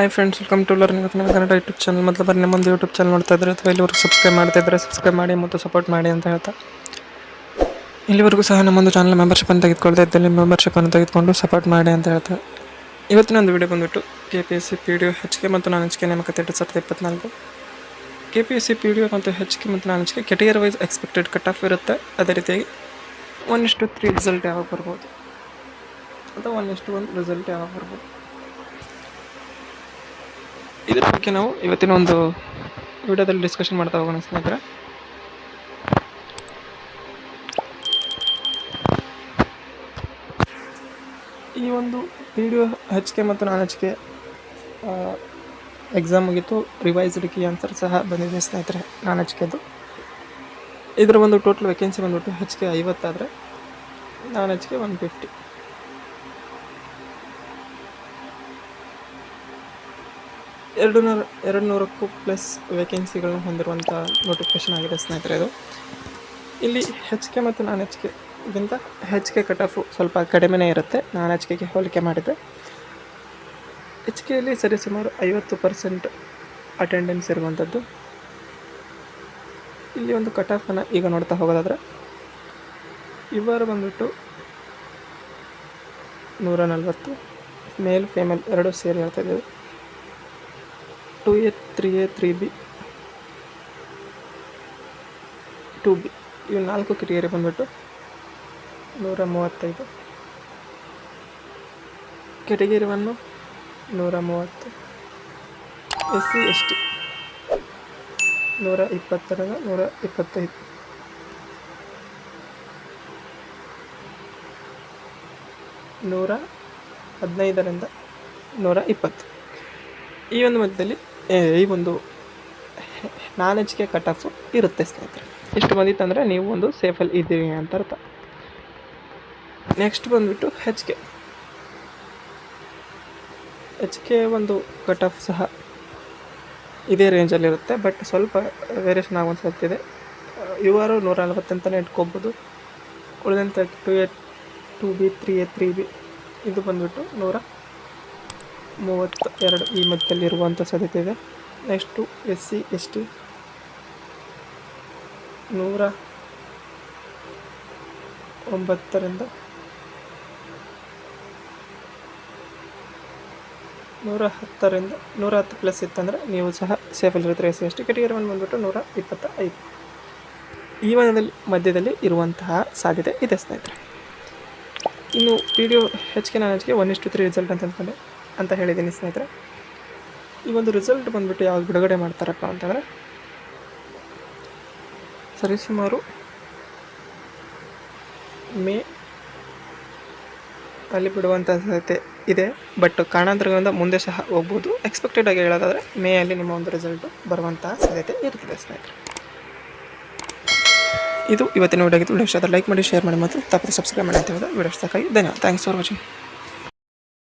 Hi friends welcome to learning of Kannada YouTube channel ಮೊದಲು ಬರೀ ನಿಮ್ಮೊಂದು ಯೂಟ್ಯೂಬ್ ಚಾನಲ್ ನೋಡ್ತಾ ಇದ್ರೆ ಅಥವಾ ಇಲ್ಲಿವರೆಗೂ ಸಬ್ಸ್ಕ್ರೈಬ್ ಮಾಡ್ತಾ ಇದ್ದರೆ ಸಬ್ಸ್ಕ್ರೈಬ್ ಮಾಡಿ ಮತ್ತು ಸಪೋರ್ಟ್ ಮಾಡಿ ಅಂತ ಹೇಳ್ತಾ. ಇಲ್ಲಿವರೆಗೂ ಸಹ ನಮ್ಮೊಂದು ಚಾನಲ್ ಮೆಂಬರ್ಶಿಪ್ ಅಂತ ತೆಗೆದುಕೊಳ್ತಾ ಇದ್ದಲ್ಲಿ ಮೆಂಬರ್ಶಿಪ್ ಅನ್ನು ತೆಗೆದುಕೊಂಡು ಸಪೋರ್ಟ್ ಮಾಡಿ ಅಂತ ಹೇಳ್ತಾ. ಇವತ್ತಿನ ಒಂದು ವಿಡಿಯೋ ಬಂದುಬಿಟ್ಟು K P S C P D O H K ಮತ್ತು ನಾನು ಹೆಚ್ ಕೆ ನೇಮಕಾತಿ ಎರಡು ಸಾವಿರದ ಇಪ್ಪತ್ನಾಲ್ಕು. K P S C P D O ಮತ್ತು ಹೆಚ್ ಕೆ ಮತ್ತು ನಾನು H K category wise expected cut off ಇರುತ್ತೆ. ಅದೇ ರೀತಿಯಾಗಿ ಒನ್ ಇಷ್ಟು ತ್ರೀ ರಿಸಲ್ಟ್ ಯಾವಾಗ ಬರ್ಬೋದು? ಅಥವಾ ಒನ್ ಇಷ್ಟು ಒಂದು ರಿಸಲ್ಟ್ ಯಾವಾಗ ಬರ್ಬೋದು? ಇದ್ರ ಬಗ್ಗೆ ನಾವು ಇವತ್ತಿನ ಒಂದು ವಿಡಿಯೋದಲ್ಲಿ ಡಿಸ್ಕಷನ್ ಮಾಡ್ತಾ ಹೋಗೋಣ ಸ್ನೇಹಿತರೆ. ಈ ಒಂದು ವಿಡಿಯೋ ಹಚ್ಕೆ ಮತ್ತು ನಾನ್ ಹಚ್ಕೆ ಎಕ್ಸಾಮ್ ಮುಗೀತು. ರಿವೈಸ್ಡ್ ಕೀ ಆನ್ಸರ್ ಸಹ ಬಂದಿದೆ ಸ್ನೇಹಿತರೆ ನಾನ್ ಹಚ್ಕೆದು ಇದರ ಒಂದು ಟೋಟಲ್ ವೇಕೆನ್ಸಿ ಬಂದ್ಬಿಟ್ಟು ಹೆಚ್ ಐವತ್ತಾದರೆ ನಾನ್ ಹೆಚ್ ಒನ್ ಫಿಫ್ಟಿ ಎರಡು ನೂರ ಎರಡು ನೂರಕ್ಕೂ ಪ್ಲಸ್ ವೇಕೆನ್ಸಿಗಳನ್ನು ಹೊಂದಿರುವಂಥ ನೋಟಿಫಿಕೇಶನ್ ಆಗಿದೆ ಸ್ನೇಹಿತರೆ ಇದು. ಇಲ್ಲಿ ಹೆಚ್ ಕೆ ಮತ್ತು ನಾನ್ ಹೆಚ್ ಕೆಗಿಂತ ಹೆಚ್ ಕೆ ಕಟ್ ಆಫು ಸ್ವಲ್ಪ ಕಡಿಮೆನೇ ಇರುತ್ತೆ. ನಾನ್ ಹೆಚ್ ಕೆಗೆ ಹೋಲಿಕೆ ಮಾಡಿದರೆ ಹೆಚ್ ಕೆಯಲ್ಲಿ ಸರಿಸುಮಾರು ಐವತ್ತು ಪರ್ಸೆಂಟ್ ಅಟೆಂಡೆನ್ಸ್ ಇರುವಂಥದ್ದು ಇಲ್ಲಿ ಒಂದು ಕಟ್ ಆಫನ್ನು ಈಗ ನೋಡ್ತಾ ಹೋಗೋದಾದರೆ ಇವರು ಬಂದುಬಿಟ್ಟು ನೂರ ನಲ್ವತ್ತು ಮೇಲ್ ಫೀಮೇಲ್ ಎರಡೂ ಸೇರಿ ಹೇಳ್ತಾ ಇದ್ದೀವಿ two A three A three B two B ಇವು ನಾಲ್ಕು ಕಿರಿಯರಿ ಬಂದುಬಿಟ್ಟು ನೂರ ಮೂವತ್ತೈದು. ಕೆಟಗಿರಿ ಒನ್ನು ನೂರ ಮೂವತ್ತು. ಎಸ್ ಸಿ ಎಸ್ ಟಿ ನೂರ ಇಪ್ಪತ್ತರಿಂದ ನೂರ ಇಪ್ಪತ್ತೈದು. ನೂರ ಹದಿನೈದರಿಂದ ನೂರ ಇಪ್ಪತ್ತು. ಈ ಒಂದು ಮಧ್ಯದಲ್ಲಿ ಈ ಒಂದು ನಾಲೆಜ್ಗೆ ಕಟ್ ಆಫು ಇರುತ್ತೆ ಸ್ನೇಹಿತರೆ. ಇಷ್ಟು ಬಂದಿತ್ತಂದರೆ ನೀವು ಒಂದು ಸೇಫಲ್ಲಿ ಇದ್ದೀರಿ ಅಂತ ಅರ್ಥ. ನೆಕ್ಸ್ಟ್ ಬಂದುಬಿಟ್ಟು ಹೆಚ್ ಕೆ ಹೆಚ್ ಕೆ ಒಂದು ಕಟ್ ಆಫ್ ಸಹ ಇದೇ ರೇಂಜಲ್ಲಿರುತ್ತೆ ಬಟ್ ಸ್ವಲ್ಪ ವೇರಿಯೇಷನ್ ಆಗುವಂಥ ಯು ಆರು ನೂರ ನಲ್ವತ್ತಂತಲೇ ಇಟ್ಕೋಬೋದು. ಉಳಿದಂಥ two A two B three A three B ಇದು ಬಂದುಬಿಟ್ಟು ನೂರ ಮೂವತ್ತ ಎರಡು ಈ ಮಧ್ಯದಲ್ಲಿ ಇರುವಂಥ ಸಾಧ್ಯತೆ ಇದೆ. Next S C S T ನೂರ ಒಂಬತ್ತರಿಂದ ನೂರ ಹತ್ತರಿಂದ ನೂರ ಹತ್ತು ಪ್ಲಸ್ ಇತ್ತಂದರೆ ನೀವು ಸಹ ಸೇಫಲ್ಲಿರುತ್ತೆ S C S T category ಒಂದು ಬಂದುಬಿಟ್ಟು ನೂರ ಇಪ್ಪತ್ತ ಐದು ಈ ವನದಲ್ಲಿ ಮಧ್ಯದಲ್ಲಿ ಇರುವಂತಹ ಸಾಧ್ಯತೆ ಇದೆ ಸ್ನೇಹಿತರೆ. ಇನ್ನು ವಿಡಿಯೋ ಹೆಚ್ಚಿಗೆ ನಾನು ಹೆಚ್ಚಿಗೆ ಒನ್ ಇಷ್ಟು ತ್ರೀ ರಿಸಲ್ಟ್ ಅಂತ ಅಂದ್ಕೊಂಡೆ. ಅಂತ ಹೇಳಿದ್ದೀನಿ ಸ್ನೇಹಿತರೆ. ಈ ಒಂದು ರಿಸಲ್ಟ್ ಬಂದುಬಿಟ್ಟು ಯಾವ್ದು ಬಿಡುಗಡೆ ಮಾಡ್ತಾರಪ್ಪ ಅಂತಂದರೆ, ಸರಿಸುಮಾರು ಮೇ ಅಲ್ಲಿ ಬಿಡುವಂಥ ಸಾಧ್ಯತೆ ಇದೆ ಬಟ್ ಕಾರಣಾಂತರಗಳಿಂದ ಮುಂದೆ ಸಹ ಹೋಗ್ಬೋದು. ಎಕ್ಸ್ಪೆಕ್ಟೆಡ್ ಆಗಿ ಹೇಳೋದಾದರೆ, ಮೇ ಅಲ್ಲಿ ನಿಮ್ಮ ಒಂದು ರಿಸಲ್ಟು ಬರುವಂತಹ ಸಾಧ್ಯತೆ ಇರ್ತದೆ ಸ್ನೇಹಿತರೆ. ಇದು ಇವತ್ತಿನ ವಿಡಿಯೋ ಆಗಿತ್ತು ವಿಡಿಯೋ ಲೈಕ್ ಮಾಡಿ ಶೇರ್ ಮಾಡಿ, ಮತ್ತು ತಪ್ಪದೆ ಸಬ್ಸ್ಕ್ರೈಬ್ ಮಾಡಿ ಅಂತ ಹೇಳಿದ್ರೆ ವಿಡಿಯೋ ಸಾಕಾಗಿ ಧನ್ಯವಾದ. Thanks for watching